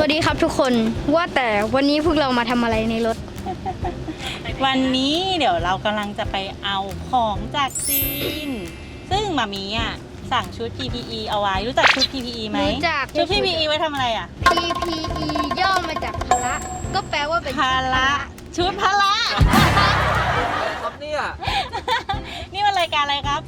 วัสดีครับทุกคนว่าแต่วันนี้พวกเรามาทำอะไรในรถ วันนี้เดี๋ยวเรากำลังจะไปเอาของจากจีน ซึ่งมามีอะสั่งชุด PPE เอาไว้ รู้จักชุด PPE ไหมรู้จัก ชุด PPE ไว้ทำอะไรอะ PPE ย่อมาจากพละ ก็แปลว่าเป็นพละชุดพละครับเนี่ยนี่มันรายการอะไรครับ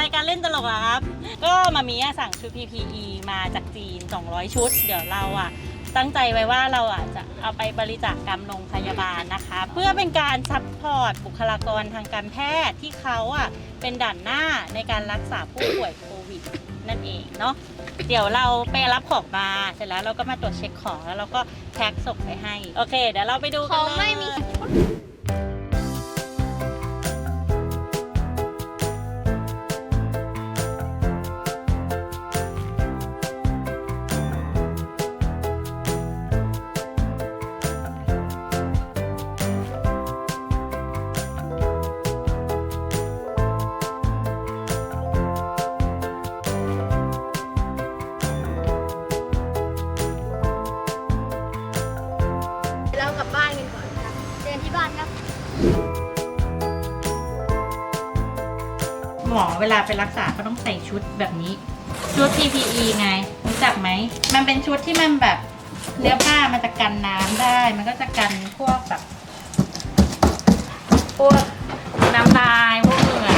รายการเล่นตลกเหรอครับ ก็มามีอะสั่งชุด PPE มาจากจีน 200 ชุด เดี๋ยวเราอะ ตั้งใจไว้ว่าเราอะจะเอาไปบริจาคกรรมโรงพยาบาลนะคะ เพื่อเป็นการซัพพอร์ตบุคลากรทางการแพทย์ที่เขาอะเป็นด่านหน้าในการรักษาผู้ป่วยโควิดนั่นเองเนาะเดี๋ยวเราไปรับของมาเสร็จแล้วเราก็มาตรวจเช็คของแล้วเราก็แพ็คส่งไปให้ โอเค เดี๋ยวเราไปดูกันเลย หมอเวลาไปรักษาก็ต้องใส่ชุดแบบนี้ ชุด PPE ไง รู้จักไหม มันเป็นชุดที่มันแบบเนื้อผ้ามันจะกันน้ำได้ มันก็จะกันพวกแบบพวกน้ำลายพวกเหงื่อ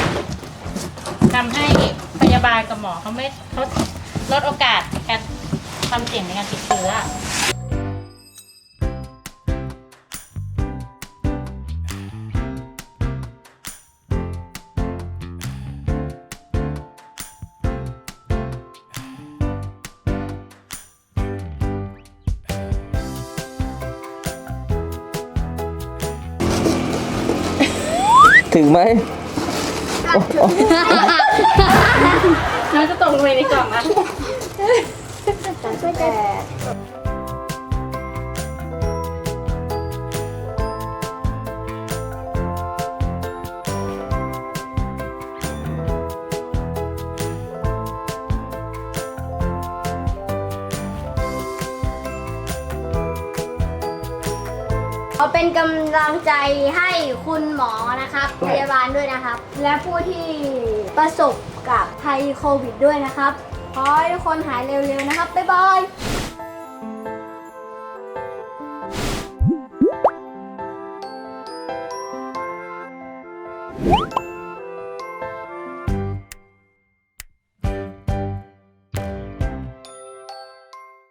ทำให้พยาบาลกับหมอเขาไม่เขาลดโอกาสการความเสี่ยงในการติดเชื้อ ถึงไหมน้องจะตกลงไปในกล่องนะข อเป็นกำลังใจให้คุณหมอนะครับ พยาบาลด้วยนะครับ และผู้ที่ประสบกับภัยโควิดด้วยนะครับ ขอให้ทุกคนหายเร็วๆนะครับ บ๊ายบาย